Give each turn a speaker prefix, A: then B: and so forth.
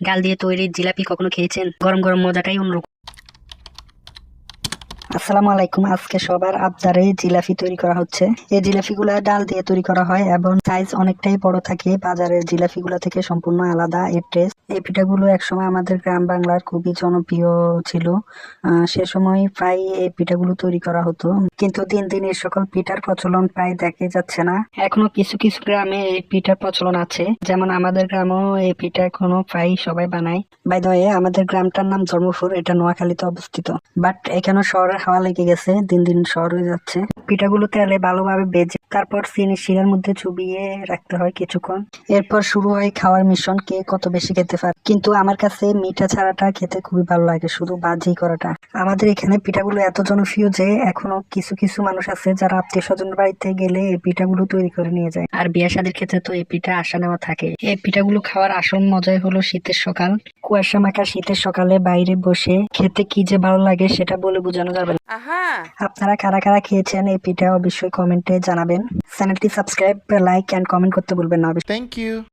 A: ডাল দিয়ে তৈরি জিলাপি কখনো খেয়েছেন? গরম গরম মজাটাই অন্যরকম। আসসালামু আলাইকুম, আজকে সবার আবদারে জিলাপি তৈরি করা হচ্ছে। এই জিলাপিগুলা ডাল দিয়ে তৈরি করা হয় এবং সাইজ অনেকটাই বড় থাকে। বাজারের জিলাপিগুলা থেকে সম্পূর্ণ আলাদা, এর টেস্ট এই পিঠাগুলো একসময় আমাদের গ্রাম বাংলার খুবই জনপ্রিয় ছিল। সে সময় প্রায় এই পিঠাগুলো তৈরি করা হতো। কিন্তু দিন দিন এই সকল পিঠার প্রচলন প্রায় দেখা যাচ্ছে না। এখনও কিছু কিছু গ্রামে এই পিঠার প্রচলন আছে। যেমন আমাদের গ্রামেও এই পিঠা এখনও প্রায় সবাই বানায়। বাই আমাদের গ্রামটার নাম ধর্মপুর, এটা নোয়াখালীতে অবস্থিত। বাট এখানে শহরের হাওয়া লেগে গেছে, দিন দিন শহর হয়ে যাচ্ছে। পিঠাগুলো তেলে ভালোভাবে বেজে, তারপর চিনি শিরার মধ্যে চুবিয়ে রাখতে হয় কিছুক্ষণ। এরপর শুরু হয় খাওয়ার মিশন কে কত বেশি খেতে পারে। কিন্তু আমার কাছে মিঠা ছাড়াটা খেতে খুবই ভালো লাগে শুধু বাজি করাটা। আমাদের এখানে পিঠাগুলো এত জনপ্রিয় যে এখনও কিছু কিছু মানুষ আছে যারা আত্মীয় স্বজনের বাড়িতে গেলে এই পিঠাগুলো তৈরি করে নিয়ে যায়। আর বিয়ে শাদীর ক্ষেত্রে তো এই পিঠা আসা নেওয়া থাকে। এই পিঠাগুলো খাওয়ার আসল মজাই হলো শীতের সকাল। কুয়াশা মাখা শীতের সকালে বাইরে বসে খেতে কি যে ভালো লাগে সেটা বলে বোঝানো যাবে না। আপনারা কারা কারা খেয়েছেন এই পিঠা অবশ্যই কমেন্টে জানাবেন। চ্যানেলটি সাবস্ক্রাইব লাইক এন্ড কমেন্ট করতে ভুলবেন না।
B: Thank you.